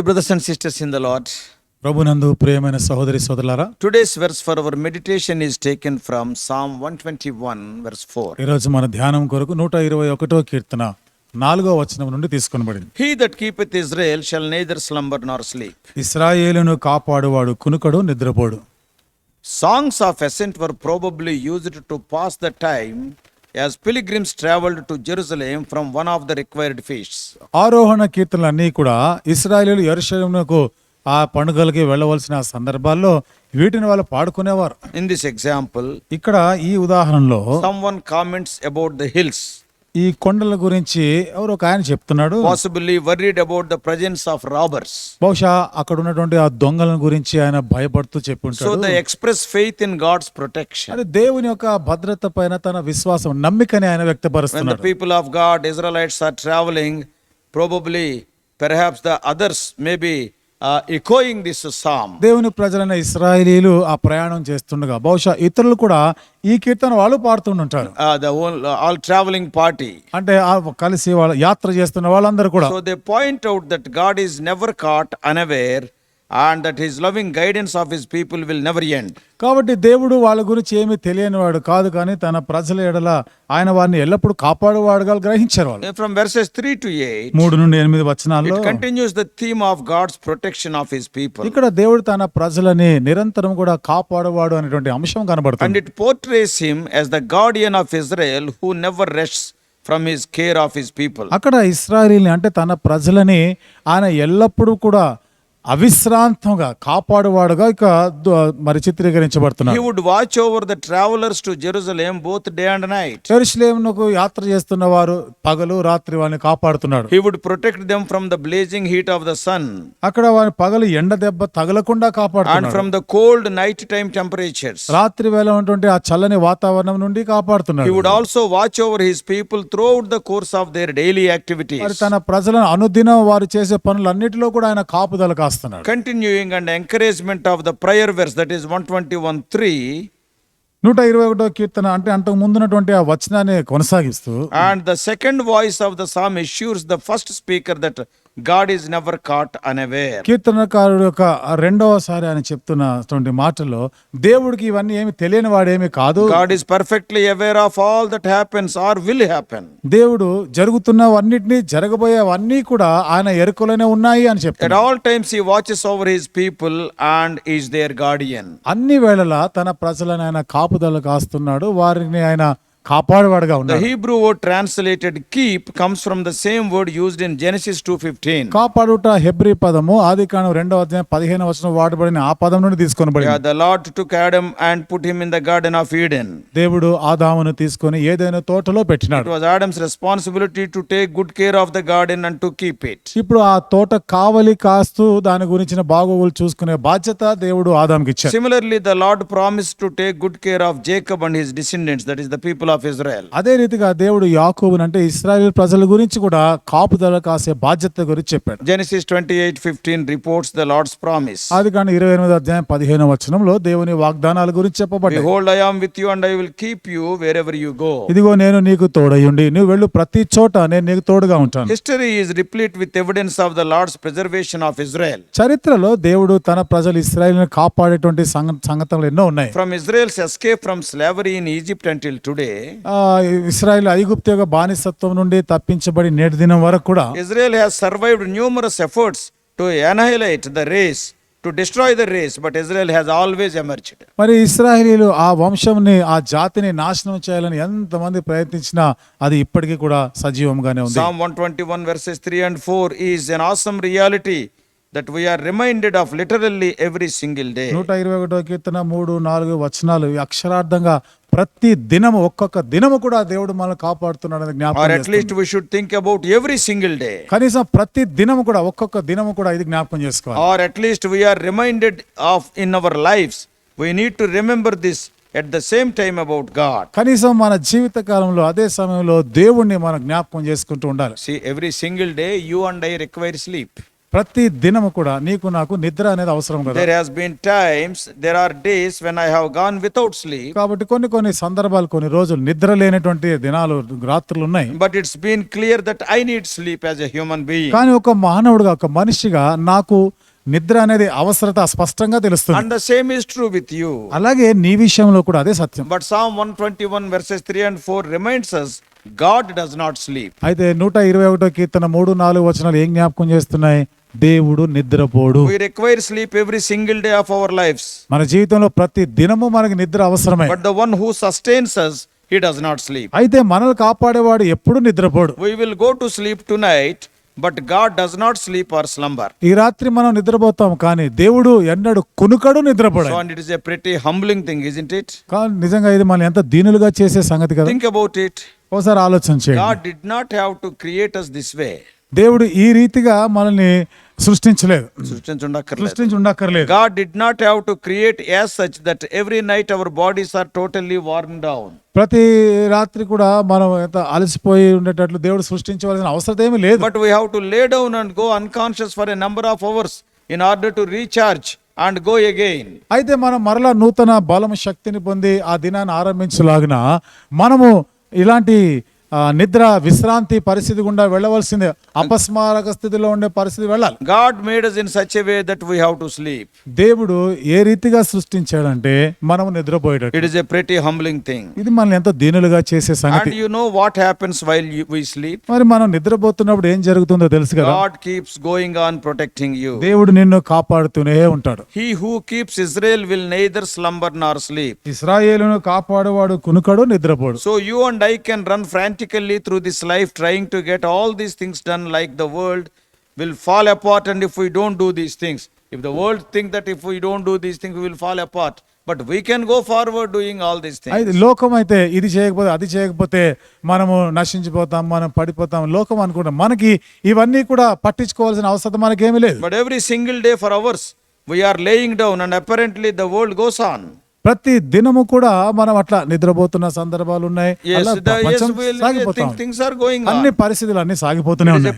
Dear brothers and sisters in the Lord ప్రభునందు ప్రియమైన సహోదరి సోదరులారా today's verse for our meditation is taken from Psalm 121 verse 4 ఈ రోజు మన ధ్యానం కొరకు 121వ కీర్తన నాలుగో వచనం నుండి తీసుకొనబడింది. He that keepeth Israel shall neither slumber nor sleep ఇజ్రాయేలును కాపాడువాడు కునుకడు నిద్రపోడు. Songs of ascent were probably used to pass the time as pilgrims travelled to Jerusalem from one of the required feasts ఆరోహణ కీర్తనలన్నీ కూడా ఇస్రాయలీలు యరుషలేమునకు ఆ పండుగలకి వెళ్ళవలసిన సందర్భాల్లో వీటిని వాళ్ళు పాడుకునేవారు. ఇన్ దిస్ ఎగ్జాంపుల్ ఇక్కడ ఈ ఉదాహరణలో some one comments about the hills ఈ కొండల గురించి ఎవరు ఒక ఆయన చెప్తున్నాడు. Possibly worried about the presence of robbers బహుశా అక్కడ ఉన్నటువంటి ఆ దొంగల గురించి ఆయన భయపడుతూ చెప్పు express faith in God's protection దేవుని యొక్క భద్రత పైన తన విశ్వాసం నమ్మికని ఆయన వ్యక్తపరుస్తున్నాడు. People of God Israelites are travelling probably perhaps the others maybe echoing this psalm దేవుని ప్రజలైన ఇస్రాయలీలు ఆ ప్రయాణం చేస్తుండగా బహుశా ఇతరులు కూడా ఈ కీర్తన వాళ్ళు పాడుతుంటారు ఆల్ ట్రావెలింగ్ పార్టీ అంటే కలిసి వాళ్ళు యాత్ర చేస్తున్న వాళ్ళందరూ కూడా. They point out that God is never caught unaware and that his loving guidance of his people will never end కాబట్టి దేవుడు వాళ్ళ గురించి ఏమి తెలియని వాడు కాదు కానీ తన ప్రజల ఎడల ఆయన వారిని ఎల్లప్పుడు కాపాడేవాడు గా గ్రహించారు వాళ్ళు. ఫ్రమ్ త్రీ టు ఎయిట్ మూడు నుండి ఎనిమిది వచనాల్లో continues the theme of God's protection of his people ఇక్కడ దేవుడు తన ప్రజలని నిరంతరం కూడా కాపాడేవాడు అనేటువంటి అంశం కనబడుతుంది. And it portrays him as the guardian of Israel who never rest from his care of his people అక్కడ ఇస్రాయిల్ అంటే తన ప్రజలని ఆయన ఎల్లప్పుడూ కూడా అవిశ్రాంతంగా కాపాడువాడుగా ఇక మరి చిత్రీకరించబడుతున్నాడు would watch over the travellers to Jerusalem both day and night Jerusalem యాత్ర చేస్తున్న వారు పగలు రాత్రి వాని కాపాడుతున్నాడు he would protect them from the blazing heat of the sun అక్కడ వారి పగలు ఎండ దెబ్బ తగలకుండా కాపాడుతున్నాడు from the cold night time temperatures రాత్రి వేళ ఉన్నటువంటి ఆ చల్లని వాతావరణం నుండి కాపాడుతున్నాడు he would also watch over his people throughout the course of their daily activity తన ప్రజలను అనుదినం వారు చేసే పనులన్నిటిలో కూడా ఆయన కాపుదల కాస్తున్నాడు రాస్తున్నాడు. Continuing and encouragement of the prayer verse that is one twenty one three నూట ఇరవై ఒకటో కీర్తన అంటే అంతకు ముందున్నటువంటి ఆ వచనాన్ని కొనసాగిస్తూ and the second voice of the psalm assures the first speaker that God is never caught unaware. కీర్తనకారుడు యొక్క రెండవసారి ఆయన చెప్తున్నటువంటి మాటల్లో దేవుడికి ఇవన్నీ ఏమి తెలియని వాడేమి కాదు God is perfectly aware of all that happens or will happen. దేవుడు జరుగుతున్నవన్నిటినీ జరగబోయేవన్నీ కూడా ఆయన ఎరుకలోనే ఉన్నాయి అని చెప్తాడు all times, he watches over his people and is their guardian. అన్ని వేళలా తన ప్రజలను ఆయన కాపుదల కాస్తున్నాడు వారిని ఆయన కాపాడువాడుగా ఉంది Hebrew word translated keep comes from the same word used in Genesis two fifteen కాపాడుట Hebrew పదము ఆది కాను రెండవ అధ్యాయం పదిహేను వచనం వాడబడిన ఆ పదం నుండి తీసుకొని the Lord took Adam and put him in the garden of Eden దేవుడు ఆదామును తీసుకొని ఏదైనా తోటలో పెట్టినాడు. Was Adam's responsibility to take good care of the garden and to keep it ఇప్పుడు ఆ తోట కావలి కాస్తూ దాని గురించిన బాగోగులు చూసుకునే బాధ్యత దేవుడు ఆదాంకి ఇచ్చాడు. Similarly the Lord promise to take good care of Jacob and his descendants that is the people of Israel అదే రీతిగా దేవుడు యాకోబును అంటే ఇస్రాయల్ ప్రజల గురించి కూడా కాపుదల కాసే బాధ్యత గురించి చెప్పాడు. Genesis twenty eight fifteen reports the Lord's promise అది కానీ ఇరవై ఎనిమిది అధ్యాయం పదిహేను వచనంలో దేవుని వాగ్దానాల గురించి చెప్పబడి behold I am with you and I will keep you where you go ఇదిగో నేను నీకు తోడయ్యుండి నువ్వు వెళ్ళు ప్రతి చోట నేను నీకు తోడుగా ఉంటాను. History is replete with evidence of the Lord's preservation of Israel చరిత్రలో దేవుడు తన ప్రజలు ఇస్రాయల్ కాపాడేటువంటి సంగతనలు ఎన్నో ఉన్నాయి. From Israel's escape from slavery in Egypt until today Israel ఐగుప్తిక బానిసత్వం నుండి తప్పించబడి నేటి దినం వరకు కూడా Israel has survived numerous efforts to annihilate the race to destroy the race but Israel has always emerged మరి ఇస్రాయలీలు ఆ వంశంని ఆ జాతిని నాశనం చేయాలని ఎంతమంది ప్రయత్నించినా అది ఇప్పటికీ కూడా సజీవంగానే ఉంది. Psalm 121 verses 3 and 4 is an awesome reality that we are reminded of literally every single day నూట ఇరవై ఒకటో కీర్తన మూడు నాలుగు వచనాలు అక్షరార్థంగా ప్రతి దినము ఒక్కొక్క దినము కూడా దేవుడు మనల్ని కాపాడుతున్నాడని జ్ఞాపకం least we should think about every single day. కనీసం ప్రతి దినము కూడా ఒక్కొక్క దినము కూడా ఇది జ్ఞాపకం చేసుకోవాలి at least we are reminded of in our lives. We need to remember this at the same time about God. కనీసం మన జీవిత కాలంలో అదే సమయంలో దేవుణ్ణి మనం జ్ఞాపకం చేసుకుంటూ ఉండాలి See, every single day you and I require sleep. ప్రతి దినము కూడా నీకు నాకు నిద్ర అనేది అవసరం లేదు there has been times there are days when I have gone without sleep కాబట్టి కొన్ని కొన్ని సందర్భాలు కొన్ని రోజులు నిద్ర లేనటువంటి దినాలు రాత్రులు ఉన్నాయి. But it's been clear that I need sleep as a human being కానీ ఒక మానవుడిగా ఒక మనిషిగా నాకు నిద్ర అనేది అవసరత స్పష్టంగా తెలుస్తుంది. And same is true with you అలాగే నీ విషయంలో కూడా అదే సత్యం. But Psalm 121 verses 3 and 4 reminds God does not sleep అయితే నూట ఇరవై ఒకటో కీర్తన మూడు నాలుగు వచనాలు ఏం జ్ఞాపకం చేస్తున్నాయి? దేవుడు నిద్రపోడు We require sleep every single day of our lives. మన జీవితంలో ప్రతి దినము మనకి నిద్ర అవసరమే But the one who sustains us, he does not sleep. అయితే మనల్ని కాపాడేవాడు ఎప్పుడు నిద్రపోడు We will go to sleep tonight, but God does not sleep or slumber. ఈ రాత్రి మనం నిద్రపోతాం కానీ దేవుడు ఎన్నడు కునుకడు నిద్రపోడు So, and it is a pretty humbling thing, isn't it? కానీ నిజంగా ఇది మనం ఎంత దీనులుగా చేసే సంగతి కదా Think about it. ఒకసారి ఆలోచన చేయండి God did not have to create us this way. దేవుడు ఈ రీతిగా మనల్ని సృష్టించలేదు. సృష్టించుండక్కర్లేదు. God did not have to create us such that every night our bodies are totally worn down ప్రతి రాత్రి కూడా మనం ఎంత అలసిపోయి ఉండేటట్లు దేవుడు సృష్టించవలసిన అవసరం ఏమీ లేదు. But we have to lay down and go unconscious for a number of hours in order to recharge and go again అయితే మనం మరలా నూతన బలం శక్తిని పొంది ఆ దినాన్ని ఆరంభించలాగిన మనము ఇలాంటి నిద్ర విశ్రాంతి పరిస్థితి గుండా వెళ్ళవలసిందే. అపస్మారక స్థితిలో ఉండే పరిస్థితి వెళ్ళాలి. God made in such way that we have to sleep దేవుడు ఏ రీతిగా సృష్టించాడంటే మనం నిద్రపోయేటట్టు. It is a pretty humbling thing ఇది మనల్ని ఎంత దీనులుగా చేసే సంగతి. You know what happens while we sleep మరి మనం నిద్రపోతున్నప్పుడు ఏం జరుగుతుందో తెలుసు కదా? God keeps going on protecting you దేవుడు నిన్ను కాపాడుతూనే ఉంటాడు. He who keeps Israel will neither slumber nor sleep ఇజ్రాయెల్ను కాపాడువాడు కునుకడు నిద్రపోడు. So you and I can run Franz frantically through this life trying to get all these things done like the world will fall apart and if we don't do these things. If the world think that if we don't do these things we will fall apart. But we can go forward doing all these things. అయితే లోకం అయితే ఇది చేయకపోతే అది చేయకపోతే మనము నశించిపోతాం మనం పడిపోతాం లోకం అనుకుంటాం మనకి ఇవన్నీ కూడా పట్టించుకోవాల్సిన అవసరం మనకేమీ లేదు But every single day for hours we are laying down and apparently the world goes on. ప్రతి దినము కూడా మనం అట్లా నిద్రపోతున్న సందర్భాలు ఉన్నాయి. అన్ని పరిస్థితులు అన్ని సాగిపోతూనే ఉన్నాయి.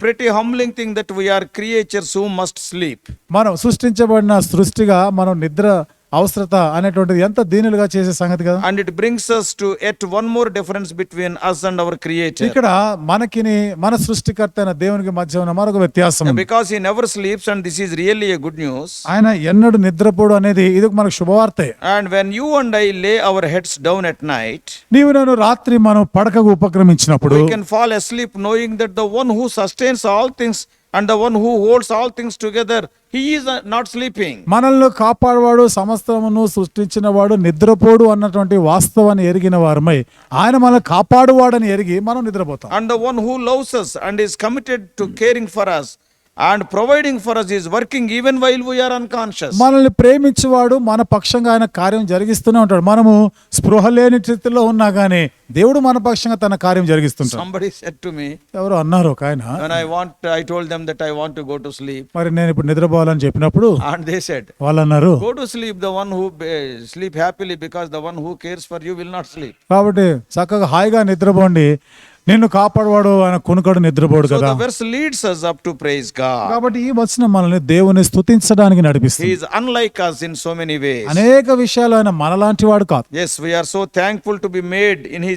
Thing that we are creatures who must sleep మనం సృష్టించబడిన సృష్టిగా మనం నిద్ర అవసరత అనేటువంటిది ఎంత దీనిలుగా చేసే సంగతి కదా. And it brings us to at one more difference between us and our create ఇక్కడ మనకి మన సృష్టికర్త అయిన దేవునికి మధ్య ఉన్న మరొక వ్యత్యాసం. Because he never sleeps and this is really a good news ఆయన ఎన్నడు నిద్రపోడు అనేది ఇది మనకు శుభవార్త. And when you and I lay our heads down at night నీవు నేను రాత్రి మనం పడకకు ఉపక్రమించినప్పుడు we can fall asleep knowing that the one who sustains all things and the one who holds all things together, He is uh, not sleeping. మనల్ని కాపాడువాడు సమస్తమును సృష్టించిన వాడు నిద్రపోడు అన్నటువంటి వాస్తవాన్ని ఎరిగిన వారమై ఆయన మనల్ని కాపాడువాడని ఎరిగి మనం నిద్రపోతాం And the one who loves us and is committed to caring for us and providing for us is working even while we are unconscious మనల్ని ప్రేమించేవాడు మన పక్షంగా ఆయన కార్యం జరిగిస్తూనే ఉంటాడు. మనము స్పృహ లేని చిత్తులో ఉన్నా కానీ దేవుడు మన పక్షంగా తన కార్యం జరిగిస్తుంటాడు. సంబడి సెట్ టు మీ ఎవరు అన్నారు ఒక ఆయన. I want I told that I want go to sleep మరి నేను ఇప్పుడు నిద్రపోవాలని చెప్పినప్పుడు అండ్ దే సెట్ వాళ్ళు అన్నారు go to sleep the one who sleep happily because the one who cares for you will not sleep కాబట్టి చక్కగా హాయిగా నిద్రపోండి. నిన్ను కాపాడవాడు ఆయన కొనుకడు నిద్రపోడు కదా. Verse leads us up to praise కాబట్టి ఈ వచ్చిన మనల్ని దేవుని స్థుతించడానికి నడిపిస్తుంది. He is unlike in so many ways. అనేక విషయాలు ఆయన మనలాంటి వాడు కాదు. Yes we are so thankful to be made in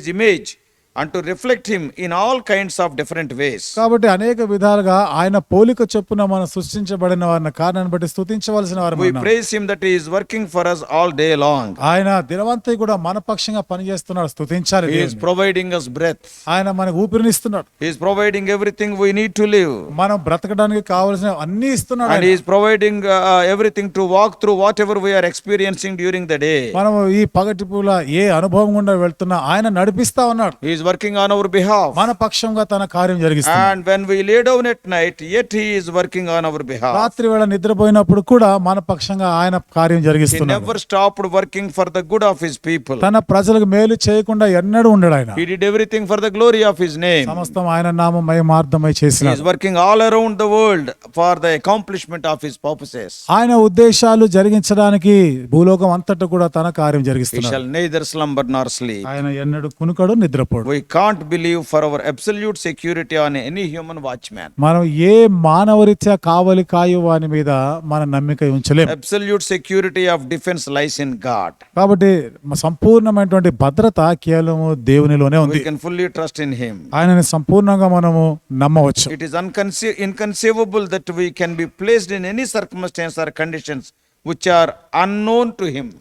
and to reflect Him in all kinds of different ways. కాబట్టి అనేక విధాలుగా ఆయన పోలిక చొప్పున మనం సృష్టించబడిన వారిని కారణాన్ని బట్టి స్తుతించవలసిన వారు We praise Him that He is working for us all day long. ఆయన దినవంతా కూడా మన పక్షంగా పనిచేస్తున్నాడు స్తుతించాలి He is దేవుని. providing us breath. ఆయన మనకు ఊపిరినిస్తున్నాడు He is providing everything we need to live. మనం బ్రతకడానికి కావలసిన అన్ని ఇస్తున్నాడు And ఆయన. He is providing uh, uh, everything to walk through whatever we are experiencing during the day. మనము ఈ పగటి పూల ఏ అనుభవం గుండా వెళ్తున్నా ఆయన నడిపిస్తా ఉన్నాడు He is working on our behalf. మన పక్షంగా తన కార్యం జరిగిస్తున్నాడు And when we lay down at night, yet He is working on our behalf. రాత్రి వేళ నిద్రపోయినప్పుడు కూడా మన పక్షంగా ఆయన కార్యం He జరిగిస్తున్నాడు never stopped working for the good of His people. తన ప్రజలకు మేలు చేయకుండా ఎన్నడూ ఉండడు ఆయన He did everything for the glory of His name. సమస్తం ఆయన నామమై మార్ధమై He is చేసినాడు working all around the world for the accomplishment of His purposes. ఆయన ఉద్దేశాలు జరిగించడానికి భూలోకం అంతటా కూడా తన కార్యం He జరిగిస్తున్నాడు shall neither slumber nor sleep. ఆయన ఎన్నడూ కునుకడు నిద్రపోడు We can't believe for our absolute security on any human watch మనం ఏ మానవరీత్యా కావాలి కాయో వాని మీద మన నమ్మిక ఉంచలేము absolute security of defence lies in God కాబట్టి సంపూర్ణమైనటువంటి భద్రత కేవలం దేవునిలోనే ఉంది. Can fully trust in him ఆయనని సంపూర్ణంగా మనము నమ్మవచ్చు. It is అన్కన్సీ inconceivable that we can be placed in any circumstances or conditions which are unknown to him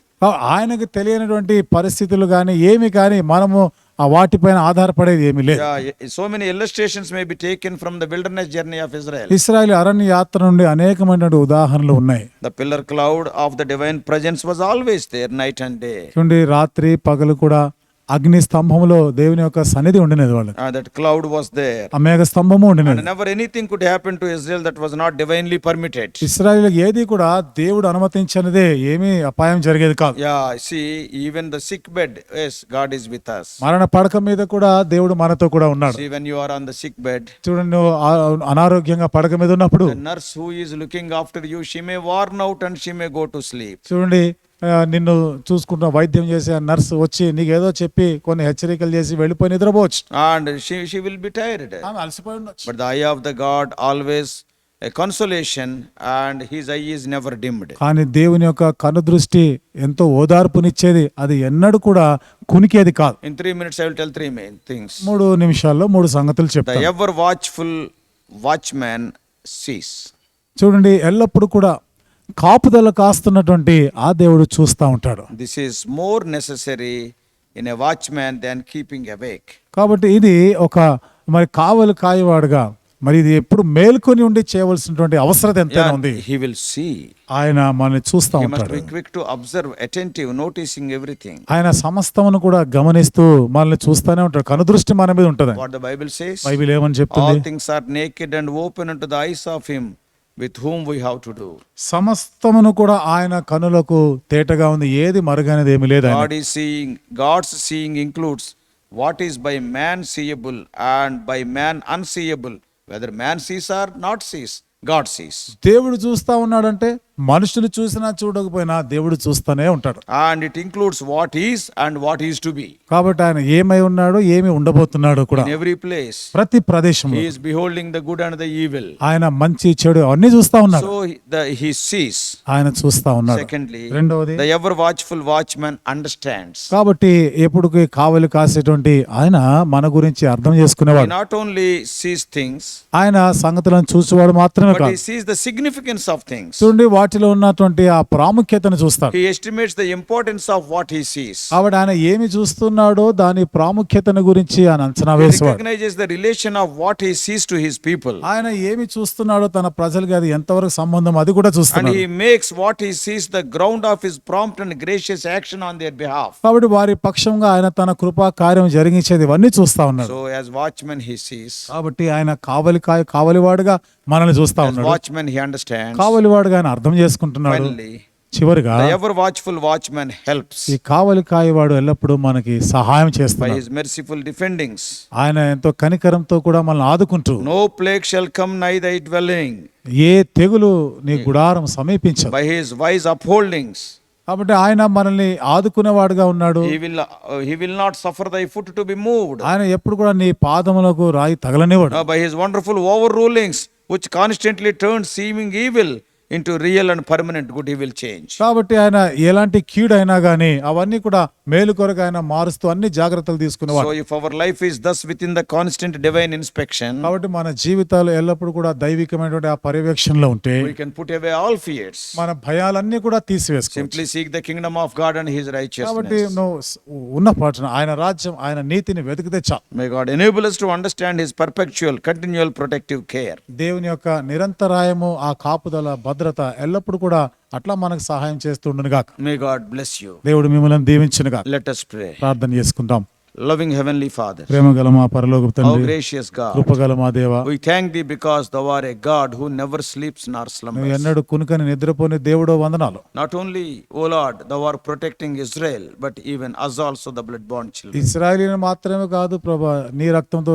ఆయనకు తెలియనటువంటి పరిస్థితులు కానీ ఏమి కానీ మనము ఆ వాటిపైన ఆధారపడేది ఏమి లేదు. So many illustrations may be taken from the wilderness journey of Israel Israel అరణ్య యాత్ర నుండి అనేకమైన ఉదాహరణలు ఉన్నాయి. The pillar cloud of the divine presence was always there night and రాత్రి పగలు కూడా అగ్ని స్తంభంలో దేవుని యొక్క సన్నిధి ఉండనేది వాళ్ళు దట్ క్లౌడ్ వాస్ దేర్ ఆ మేఘ స్తంభము ఉండనేది. Never anything could happen to Israel that was not divinely permitted Israel ఏది కూడా దేవుడు అనుమతించినదే ఏమి అపాయం జరిగేది కాదు. Yeah see even the sick bed as God is with us. మరణ పడక మీద కూడా దేవుడు మనతో కూడా ఉన్నాడు. See when are on the sick bed చూడండి అనారోగ్యంగా పడక మీద ఉన్నప్పుడు nurse who is looking after you she may worn out and she may go to sleep చూడండి నిన్ను చూసుకుంటున్న వైద్యం చేసే నర్స్ వచ్చి నీకు ఏదో చెప్పి కొన్ని హెచ్చరికలు చేసి వెళ్ళిపోయి నిద్రపోవచ్చు. And she will be tired. But eye of the God always consolation and his eye is never dimmed కానీ దేవుని యొక్క కను దృష్టి ఎంతో ఓదార్పునిచ్చేది. అది ఎన్నడూ కూడా కునికేది కాదు. In three minutes I will tell three main things మూడు నిమిషాల్లో మూడు సంగతులు చెప్తాను. ఎవర్ వాచ్ఫుల్ వాచ్మెన్ సీస్ చూడండి ఎల్లప్పుడూ కూడా కాపుదల కాస్తున్నటువంటి ఆ దేవుడు చూస్తూ ఉంటాడు. This is more necessary in a watchman than keeping awake కాబట్టి ఇది ఒక మరి కావలి కాయవాడుగా మరి ఇది ఎప్పుడు మేల్కొని ఉండి చేయవలసినటువంటి అవసరం ఎంత ఉంది. హీ విల్ సీ ఆయన మనల్ని చూస్తూ ఉంటాడు. Quick to observe attentive noticing everything ఆయన సమస్తమును కూడా గమనిస్తూ మనల్ని చూస్తానే ఉంటాడు. కనుదృష్టి మన మీద ఉంటుంది. What the Bible says Bible ఏమని చెప్తుంది? All things are naked and open to the eyes of him with whom we have to do సమస్తమును కూడా ఆయన కనులకు తేటగా ఉంది. ఏది మరుగైనది ఏమీ లేదు గాడ్ ఈ seeing God's seeing includes what is by man seeable and by man unseeable whether man sees or not sees God sees దేవుడు చూస్తా ఉన్నాడంటే మనుషులు చూసినా చూడకపోయినా దేవుడు చూస్తూనే ఉంటాడు. And it includes what is and what is to be కాబట్టి ఆయన ఏమై ఉన్నాడు ఏమి ఉండబోతున్నాడు కూడా ఎవ్రీ ప్లేస్ ప్రతి ప్రదేశం is beholding the good and the evil ఆయన మంచి చెడు అన్ని చూస్తా ఉన్నాడు. ఆయన చూస్తా ఉన్నాడు. సెకండ్లీ రెండోది watch ever watchful watchmen understands కాబట్టి ఎప్పుడు కావలి కాసేటువంటి ఆయన మన గురించి అర్థం చేసుకునేవాడు. నాట్ ఓన్లీ సీస్ థింగ్స్ ఆయన సంగతులను చూసేవాడు మాత్రమే కాదు. సిగ్నిఫికెన్స్ ఆఫ్ థింగ్స్ చూడండి వాటిలో ఉన్నటువంటి ఆ ప్రాముఖ్యతను చూస్తాడు. Estimates the importance of what he sees అవడ ఆయన ఏమి చూస్తున్నాడో దాని ప్రాముఖ్యతను గురించి ఆయన అంచనా వేసాడు recognizes the relation of what he sees to his people ఆయన ఏమి చూస్తున్నాడో తన ప్రజలకి అది ఎంతవరకు సంబంధం అది కూడా చూస్తున్నాడు. And makes what he sees the ground of his prompt and gracious action on their behalf కాబట్టి వారి పక్షంగా ఆయన తన కృపా కార్యం జరిగించేది ఇవన్నీ చూస్తా ఉన్నాడు. So as watchman he sees కాబట్టి ఆయన కావలికాయ కావలివాడుగా మనల్ని చూస్తా ఉన్నాడు. వాచ్మెన్ హి అండర్స్టాండ్ కావలివాడు గాని అర్థం చేసుకుంటున్నాడు. చివరిగా ఎవర్ వాచ్ఫుల్ వాచ్మెన్ హెల్ప్స్ ఈ కావలి కాయవాడు ఎల్లప్పుడూ మనకి సహాయం చేస్తాడు హిస్ మెర్సిఫుల్ డిఫెండింగ్స్ ఆయన ఎంతో కనికరంతో కూడా మనల్ని ఆదుకుంటూ no plague shall come nigh thy dwelling ఏ తెగులు నీ గుడారం సమీపించదు. బై హిస్ వైజ్ అప్హోల్డింగ్స్ కాబట్టి ఆయన మనల్ని ఆదుకునే వాడుగా ఉన్నాడు he will he will not suffer thy foot to be moved ఆయన ఎప్పుడు కూడా నీ పాదములకు రాయి తగలనివాడు by his wonderful over rulings which constantly turn seeming evil into real and permanent good evil change కాబట్టి ఆయన ఎలాంటి కీడైనా కానీ అవన్నీ కూడా మేలు కొరకు ఆయన మారుస్తూ అన్ని జాగ్రత్తలు తీసుకునేవాడు. If our life is thus within the constant divine inspection కాబట్టి మన జీవితాలు ఎల్లప్పుడూ కూడా దైవికమైనటువంటి ఆ పర్యవేక్షణలో ఉంటే we can put away all fears మన భయాలన్నీ కూడా తీసివేస్తాయి simply seek the kingdom of God his righteousness కాబట్టి ఉన్న పాట ఆయన రాజ్యం ఆయన నీతిని వెతికితే చాలు. May God enable us to understand his perpetual continual protective care దేవుని యొక్క నిరంతరాయము ఆ కాపుదల భద్రత ఎల్లప్పుడూ కూడా అట్లా మనకు సహాయం చేస్తుండను గాక May God bless you. దేవుడు మిమ్మల్ని దీవించును గాక us pray. ప్రార్థన చేసుకుంటాం Loving Heavenly Father, ప్రేమ గల మా పరలోక తండ్రి gracious God, కృపగల మా దేవ we thank thee because thou art a God who never sleeps nor నువ్వు slumbers. ఎన్నడూ కునుకని నిద్రపోని దేవుడో వందనాలు Not only, O Lord, thou art protecting Israel, but even us also, the blood-born children. ఇస్రాయలీని మాత్రమే కాదు ప్రభా నీ రక్తంతో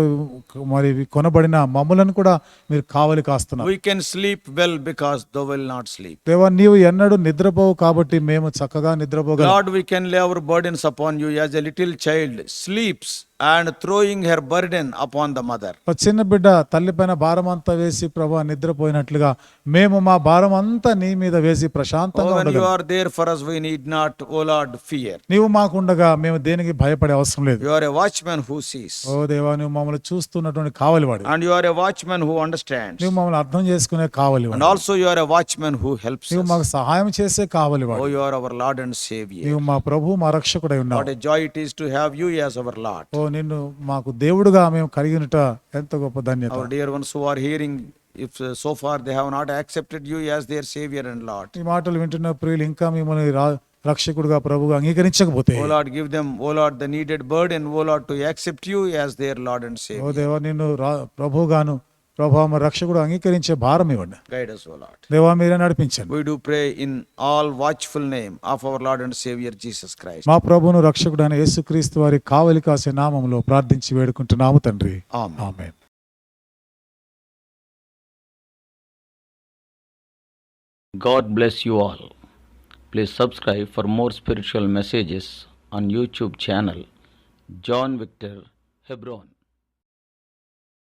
మరి కొనబడిన మమ్ములను కూడా మీరు కావలి కాస్తున్నారు We can sleep well because thou will not sleep. దేవా నీవు ఎన్నడూ నిద్రపోవు కాబట్టి మేము చక్కగా నిద్రపోగలం Lord, we can lay our burdens upon you as a little child sleeps and throwing her burden upon the mother. ఒక చిన్న బిడ్డ తల్లిపైన భారం అంతా వేసి ప్రభా నిద్రపోయినట్లుగా మేము మా భారం అంతా నీ మీద వేసి ప్రశాంతంగా Oh, when you ఉండగలం are there for us, we need not, O Lord, fear. నీవు మాకుండగా మేము దేనికి భయపడే అవసరం లేదు You are a watchman who sees, ఓ దేవా నువ్వు మమ్మల్ని చూస్తున్నటువంటి కావలివాడు and you are a watchman who understands, నువ్వు మమ్మల్ని అర్థం చేసుకునే and కావలివాడు also you are a watchman who helps నువ్వు us. మాకు సహాయం చేసే కావలివాడు Oh, you are our Lord and Savior. నీవు మా ప్రభు మా రక్షకుడై ఉన్నావు What a joy it is to have you as our Lord. ఓ నిన్ను మాకు దేవుడుగా మేము కలిగినట ఎంత గొప్ప ధన్యత. Dear ones are hearing if so far they not accepted you as their saviour and ఈ మాటలు వింటున్న ప్రియులు ఇంకా మిమ్మల్ని రక్షకుడుగా ప్రభుగా అంగీకరించకపోతే. O Lord give O Lord the needed word O Lord to accept you as their Lord and saviour O దేవా ప్రభుగాను ప్రభా మా రక్షకుడు అంగీకరించే భారం ఇవ్వండి. గైడెన్స్ దేవా మీరే నడిపించండి. We do pray in all watchful name of our Lord and saviour Jesus Christ మా ప్రభువును రక్షకుడు అనే యేసుక్రీస్తు వారి కావలి కాసే నామంలో ప్రార్థించి వేడుకుంటున్నాము తండ్రి. Amen. God bless you all please subscribe for more spiritual messages on YouTube channel John Victor Hebron